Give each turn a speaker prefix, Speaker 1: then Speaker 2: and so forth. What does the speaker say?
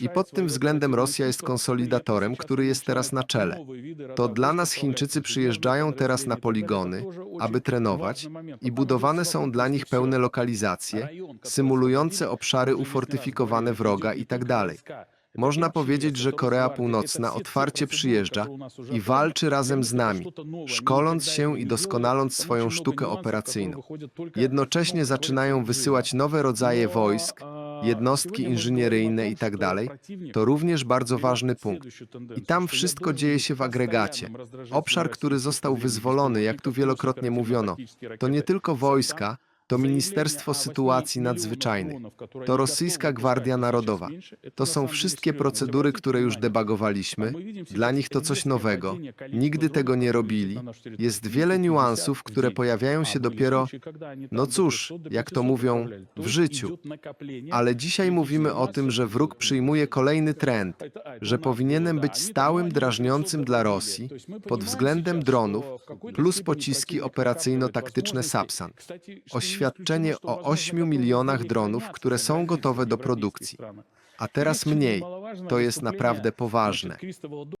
Speaker 1: I pod tym względem Rosja jest konsolidatorem, który jest teraz na czele. To dla nas Chińczycy przyjeżdżają teraz na poligony, aby trenować i budowane są dla nich pełne lokalizacje, symulujące obszary ufortyfikowane wroga i tak. Można powiedzieć, że Korea Północna otwarcie przyjeżdża i walczy razem z nami, szkoląc się i doskonaląc swoją sztukę operacyjną. Jednocześnie zaczynają wysyłać nowe rodzaje wojsk, jednostki inżynieryjne i tak dalej. To również bardzo ważny punkt. I tam wszystko dzieje się w agregacie. Obszar, który został wyzwolony, jak tu wielokrotnie mówiono, to nie tylko wojska, to Ministerstwo Sytuacji Nadzwyczajnych, to Rosyjska Gwardia Narodowa. To są wszystkie procedury, które już debagowaliśmy. Dla nich to coś nowego. Nigdy tego nie robili. Jest wiele niuansów, które pojawiają się dopiero, no cóż, jak to mówią, w życiu. Ale dzisiaj mówimy o tym, że wróg przyjmuje kolejny trend, że powinienem być stałym drażniącym dla Rosji pod względem dronów plus pociski operacyjno-taktyczne Sapsan. Oświadczenie o 8 milionach dronów, które są gotowe do produkcji. A teraz mniej. To jest naprawdę poważne.